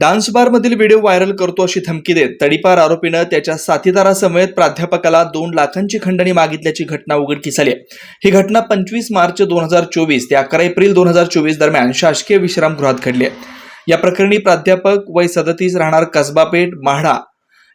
Dance बारमधील video viral करतो अशी धमकी देत तडीपार आरोपीनं त्याच्या साथीदारासमवेत प्राध्यापकाला दोन लाखांची खंडणी मागितल्याची घटना उघडकीस आली आहे. ही घटना पंचवीस मार्च दोन हजार चोवीस ते अकरा एप्रिल दोन हजार चोवीस दरम्यान शासकीय विश्रामगृहात घडली आहे. या प्रकरणी प्राध्यापक वय सदतीस राहणार कसबापेठ म्हाडा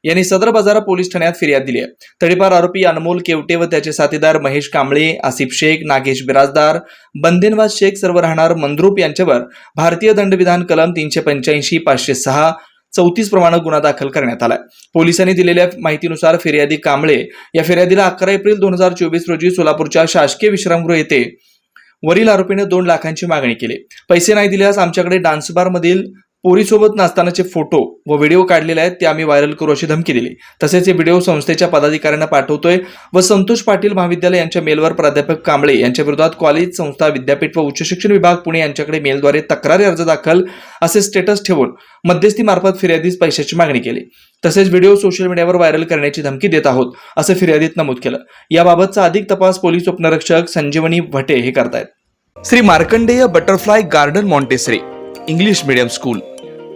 यांनी सदर बाजारा पोलीस ठाण्यात फिर्याद दिली आहे. तडीपार आरोपी अनमोल केवटे व त्याचे साथीदार महेश कांबळे आसिफ शेख नागेश बिराजदार बंदेनवाज शेख सर्व राहणार मंद्रुप यांच्यावर भारतीय दंडविधान कलम तीनशे पंच्याऐंशी पाचशे सहा चौतीस प्रमाणे गुन्हा दाखल करण्यात आलाय. पोलिसांनी दिलेल्या माहितीनुसार फिर्यादी कांबळे या फिर्यादीला अकरा एप्रिल दोन हजार चोवीस रोजी सोलापूरच्या शासकीय विश्रामगृह येथे वरील आरोपीने दोन लाखांची मागणी केली. पैसे नाही दिल्यास आमच्याकडे डान्स बार मधील पोरीसोबत नाचतानाचे फोटो व व्हिडिओ काढलेले आहेत ते आम्ही व्हायरल करू अशी धमकी दिली. तसेच हे व्हिडिओ संस्थेच्या पदाधिकाऱ्यांना पाठवतोय व संतोष पाटील महाविद्यालय यांच्या मेलवर प्राध्यापक कांबळे यांच्या विरोधात कॉलेज संस्था विद्यापीठ व उच्च शिक्षण विभाग पुणे यांच्याकडे मेलद्वारे तक्रारी अर्ज दाखल असे स्टेटस ठेवून मध्यस्थीमार्फत फिर्यादीस पैशाची मागणी केली. तसेच व्हिडिओ सोशल मीडियावर व्हायरल करण्याची धमकी देत आहोत असं फिर्यादीत नमूद केलं. याबाबतचा अधिक तपास पोलीस उपनिरीक्षक संजीवनी भटे हे करतायत. Shri Markandeya butterfly garden Montessori English medium school.